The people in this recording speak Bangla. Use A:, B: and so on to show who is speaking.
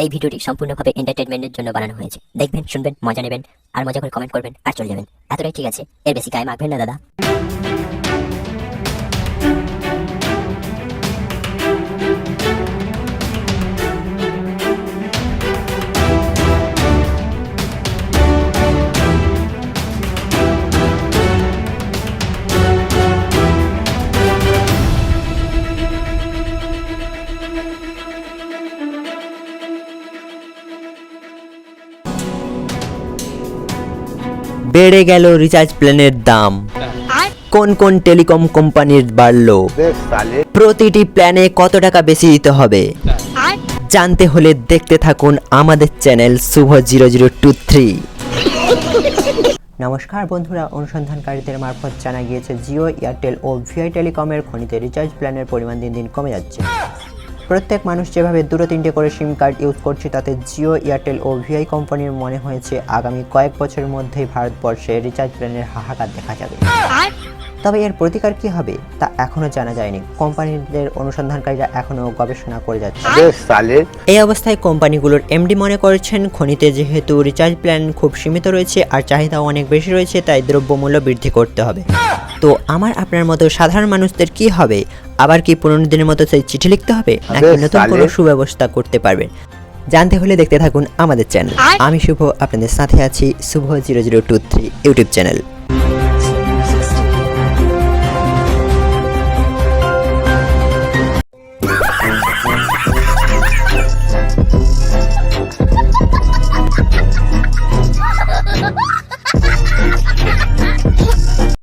A: এই ভিডিওটি সম্পূর্ণভাবে এন্টারটেনমেন্টের জন্য বানানো হয়েছে। দেখবেন, শুনবেন, মজা নেবেন, আর মজা করে কমেন্ট করবেন, আর চলে যাবেন। এতটাই ঠিক আছে, এর বেশি গায়ে মাখবেন না, দাদা।
B: বেড়ে গেল রিচার্জ প্ল্যানের দাম। কোন কোন টেলিকম কোম্পানির বাড়লো? প্রতিটি প্ল্যানে কত টাকা বেশি দিতে হবে? জানতে হলে দেখতে থাকুন আমাদের channel Shubho zero zero two three. নমস্কার বন্ধুরা অনুসন্ধানকারীদের মারফত জানা গিয়েছে জিও এয়ারটেল ও ভিআই টেলিকমের খনিতে রিচার্জ প্ল্যানের পরিমাণ দিন দিন কমে যাচ্ছে। প্রত্যেক মানুষ যেভাবে দুটো তিনটে করে সিম কার্ড ইউজ করছে তাতে জিও এয়ারটেল ও ভিআই কোম্পানির মনে হয়েছে আগামী কয়েক বছরের মধ্যেই ভারতবর্ষে রিচার্জ প্ল্যানের হাহাকার দেখা যাবে। তবে এর প্রতিকার কি হবে তা এখনও জানা যায়নি। কোম্পানিদের অনুসন্ধানকারীরা এখনও গবেষণা করে যাচ্ছে। এই অবস্থায় কোম্পানিগুলোর এমডি মনে করছেন খনিতে যেহেতু রিচার্জ প্ল্যান খুব সীমিত রয়েছে আর চাহিদা অনেক বেশি রয়েছে তাই দ্রব্যমূল্য বৃদ্ধি করতে হবে। তো আমার আপনার মতো সাধারণ মানুষদের কি হবে? আবার কি পুরনো দিনের মতো সেই চিঠি লিখতে হবে? নাকি নতুন কোনো সুব্যবস্থা করতে পারবেন? জানতে হলে দেখতে থাকুন আমাদের চ্যানেল। আমি শুভ আপনাদের সাথে আছি Shubho zero zero two three YouTube channel.